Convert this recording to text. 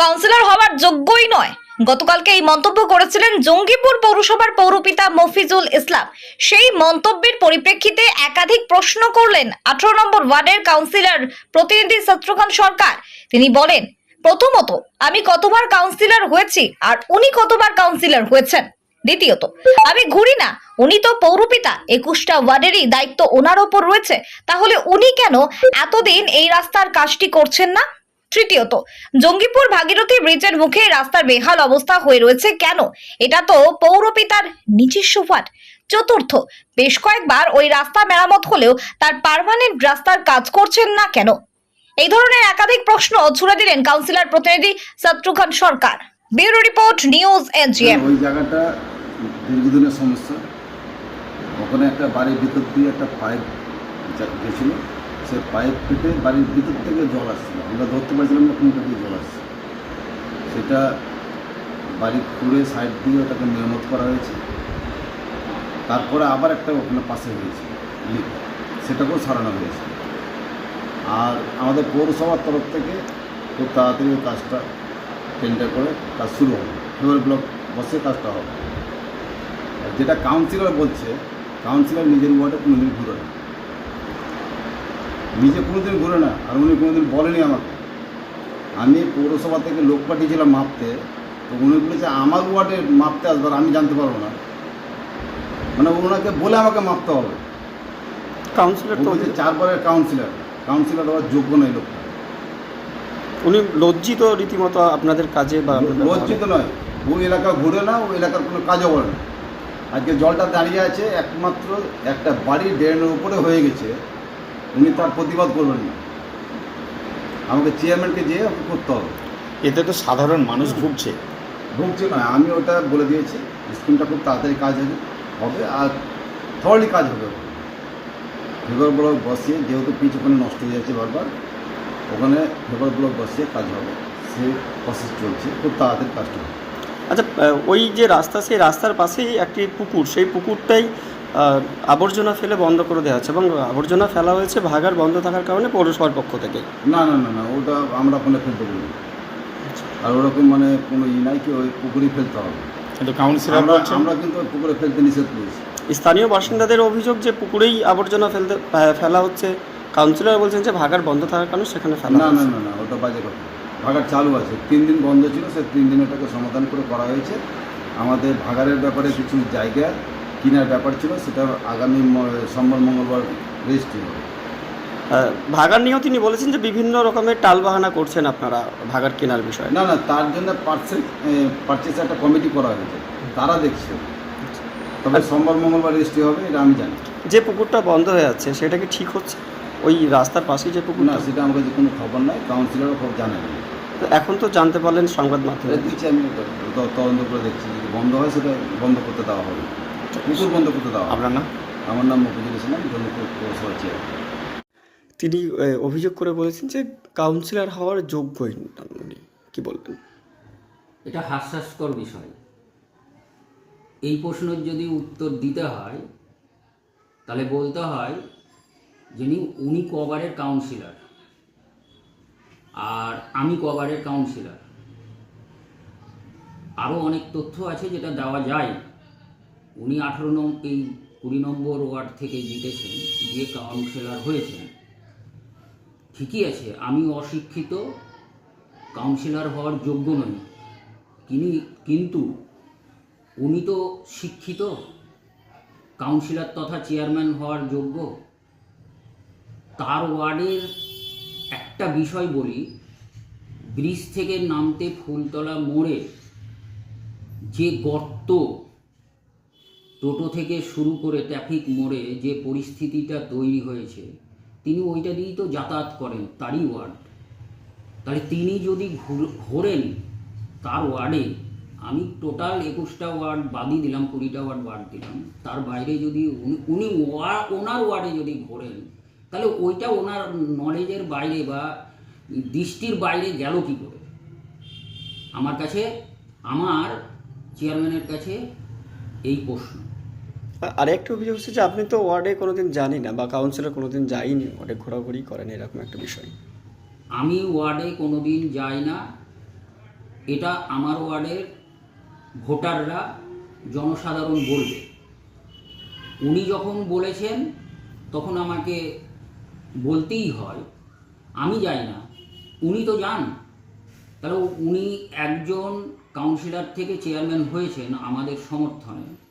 Councillor হওয়ার যোগ্যই নয়। গতকালকে এই মন্তব্য করেছিলেন জঙ্গিপুর পৌরসভার পৌরপিতা মফিজুল ইসলাম। সেই মন্তব্যের পরিপ্রেক্ষিতে একাধিক প্রশ্ন করলেন আঠারো নম্বর ওয়ার্ডের কাউন্সিলর প্রতিনিধি শত্রুঘ্ন সরকার। তিনি বলেন, প্রথমত, আমি কতবার কাউন্সিলর হয়েছি আর উনি কতবার কাউন্সিলর হয়েছেন? দ্বিতীয়ত, আমি ঘুরি না। উনি তো পৌরপিতা, একুশটা ওয়ার্ডেরই দায়িত্ব ওনার ওপর রয়েছে। তাহলে উনি কেন এতদিন এই রাস্তার কাজটি করছেন না? তৃতীয়ত, জঙ্গিপুর ভাগীরথী ব্রিজের মুখে রাস্তার বেহাল অবস্থা হয়ে রয়েছে কেন? এটা তো পৌরপিতার নিজস্ব ফাট চতুর্থ, বেশ কয়েকবার ওই রাস্তা মেরামত হলেও তার পার্মানেন্ট রাস্তার কাজ করছেন না কেন? এই ধরনের একাধিক প্রশ্ন ছুড়ে দিলেন কাউন্সিলর প্রতিনিধি Shatrughna Sarkar. Bureau report, news NGM. ওই জায়গাটা দীর্ঘদিনের সমস্যা। ওখানে একটা বাড়ির ভিতর দিয়ে একটা পাইপ গেছিল। সে পাইপ কেটে বাড়ির ভিতর থেকে জল আসছিল। আমরা ধরতে পারছিলাম না কোনটা দিয়ে জল আসছে। সেটা বাড়ি খুঁড়ে সাইড দিয়ে ওটাকে মেরামত করা হয়েছে। তারপরে আবার একটা ওখানে পাশে হয়েছে। লিক। সেটাকেও সারানো হয়েছে। আর আমাদের পৌরসভার তরফ থেকে খুব তাড়াতাড়ি কাজটা টেন্ডার করে কাজ শুরু হবে। ফেব্রুয়ারি ব্লক বসে কাজটা হবে। যেটা কাউন্সিলর বলছে কাউন্সিলর নিজের ওয়ার্ডে কোনোদিন ঘুরে না। নিজে কোনোদিন ঘুরে না আর উনি কোনোদিন বলেনি আমাকে। আমি পৌরসভা থেকে লোক পাঠিয়েছিলাম মাপতে তো উনি বলেছে আমার ওয়ার্ডে মাপতে আসবার আমি জানতে পারব না। মানে ওনাকে বলে আমাকে মাপতে হবে। কাউন্সিলর তো হচ্ছে চারবারের কাউন্সিলর কাউন্সিলর হওয়ার যোগ্য নয় লোকটা উনি লজ্জিত রীতিমতো আপনাদের কাজে বা লজ্জিত নয়। ওই এলাকা ঘুরে না ওই এলাকার কোনো কাজও করে না। আজকে জলটা দাঁড়িয়ে আছে একমাত্র একটা বাড়ির ড্রেনের উপরে হয়ে গেছে। উনি তার প্রতিবাদ করবেন না। আমাকে চেয়ারম্যানকে যেয়ে ওকে করতে হবে। এতে তো সাধারণ মানুষ ভুগছে। ভুগছে নয় আমি ওটা বলে দিয়েছি স্কিমটা খুব তাড়াতাড়ি কাজ হবে হবে আর থরলি কাজ হবে। ফেভার ব্লক বসিয়ে যেহেতু পিচ ওখানে নষ্ট হয়ে যাচ্ছে বারবার ওখানে ফেভার ব্লক বসিয়ে কাজ হবে। সে প্রসেস চলছে খুব তাড়াতাড়ি কাজটা হবে। আচ্ছা ওই যে রাস্তা সেই রাস্তার পাশেই একটি পুকুর সেই পুকুরটাই আবর্জনা ফেলে বন্ধ করে দেওয়া হচ্ছে এবং আবর্জনা ফেলা হয়েছে ভাগার বন্ধ থাকার কারণে পৌরসভার পক্ষ থেকে। না না না না ওটা আমরা ওখানে ফেলতে পারি না। আর ওরকম মানে কোনো ই নাই কি ওই পুকুরে ফেলতে হবে। কিন্তু কাউন্সিলর আমরা আমরা কিন্তু ওই পুকুরে ফেলতে নিষেধ করেছি। স্থানীয় বাসিন্দাদের অভিযোগ যে পুকুরেই আবর্জনা ফেলতে ফেলা হচ্ছে কাউন্সিলর বলছেন যে ভাগার বন্ধ থাকার কারণে সেখানে ফেলা না না না না ওটা বাজে কথা। ভাগার চালু আছে তিন দিন বন্ধ ছিল সে তিন দিন ওটাকে সমাধান করে করা হয়েছে। আমাদের ভাগারের ব্যাপারে কিছু জায়গা কেনার ব্যাপার ছিল সেটা আগামী সোমবার মঙ্গলবার রেজিস্ট্রি হবে ভাগার নিয়েও তিনি বলেছেন যে বিভিন্ন রকমের টালবাহানা করছেন আপনারা ভাগার কেনার বিষয়ে। না না তার জন্য পার্সেল পারচেস একটা কমিটি করা হয়েছে। তারা দেখছে। তবে সোমবার মঙ্গলবার রেজিস্ট্রি হবে এটা আমি জানি। যে পুকুরটা বন্ধ হয়ে যাচ্ছে সেটা কি ঠিক হচ্ছে? ওই রাস্তার পাশেই যে পুকুর না সেটা আমার কাছে কোনো খবর নাই কাউন্সিলরও খুব জানে না এখন তো জানতে পারলেন সংবাদ মাধ্যমে। দেখছি আমি তদন্ত করে দেখছি যদি বন্ধ হয় সেটা বন্ধ করতে দেওয়া হবে। পুকুর বন্ধ করতে হবে আপনার না আমার নাম মফিজুল ইসলাম জনপুর পৌরসভা চেয়ার তিনি অভিযোগ করে বলেছেন যে কাউন্সিলর হওয়ার যোগ্যই নন উনি। কি বলবেন? এটা হাস্যাস্কর বিষয়। এই প্রশ্নের যদি উত্তর দিতে হয় তাহলে বলতে হয় যিনি উনি কবারের কাউন্সিলর আর আমি কবারের কাউন্সিলর আরও অনেক তথ্য আছে যেটা দেওয়া যায়। উনি আঠারো নম, এই কুড়ি নম্বর ওয়ার্ড থেকে জিতেছেন দিয়ে কাউন্সিলর হয়েছেন। ঠিকই আছে, আমি অশিক্ষিত, কাউন্সিলর হওয়ার যোগ্য নই। তিনি কিন্তু উনি তো শিক্ষিত, কাউন্সিলর তথা চেয়ারম্যান হওয়ার যোগ্য। তার ওয়ার্ডের একটা বিষয় বলি, ব্রিজ থেকে নামতে ফুলতলা মোড়ে যে গর্ত টোটো থেকে শুরু করে ট্রাফিক মোড়ে যে পরিস্থিতিটা তৈরি হয়েছে, তিনি ওইটা দিয়েই তো যাতায়াত করেন তারই ওয়ার্ড। তাহলে তিনি যদি ঘোরেন তার ওয়ার্ডে, আমি টোটাল একুশটা ওয়ার্ড বাদই দিলাম, কুড়িটা ওয়ার্ড বাদ দিলাম, তার বাইরে যদি উনি- ওনার ওয়ার্ডে যদি ঘোরেন, তাহলে ওইটা ওনার নলেজের বাইরে বা দৃষ্টির বাইরে গেল কি করে? আমার কাছে, আমার চেয়ারম্যানের কাছে এই প্রশ্ন। আরেকটা অভিযোগ হচ্ছে যে আপনি তো ওয়ার্ডে কোনোদিন জানি না বা কাউন্সিলর কোনোদিন যাইনি ওয়ার্ডে ঘোরাঘুরি করেন এরকম একটা বিষয়। আমি ওয়ার্ডে কোনোদিন যাই না। এটা আমার ওয়ার্ডের ভোটাররা জনসাধারণ বলবে। উনি যখন বলেছেন, তখন আমাকে বলতেই হয়, আমি যাই না, উনি তো যান। তাহলে উনি একজন কাউন্সিলর থেকে চেয়ারম্যান হয়েছেন আমাদের সমর্থনে।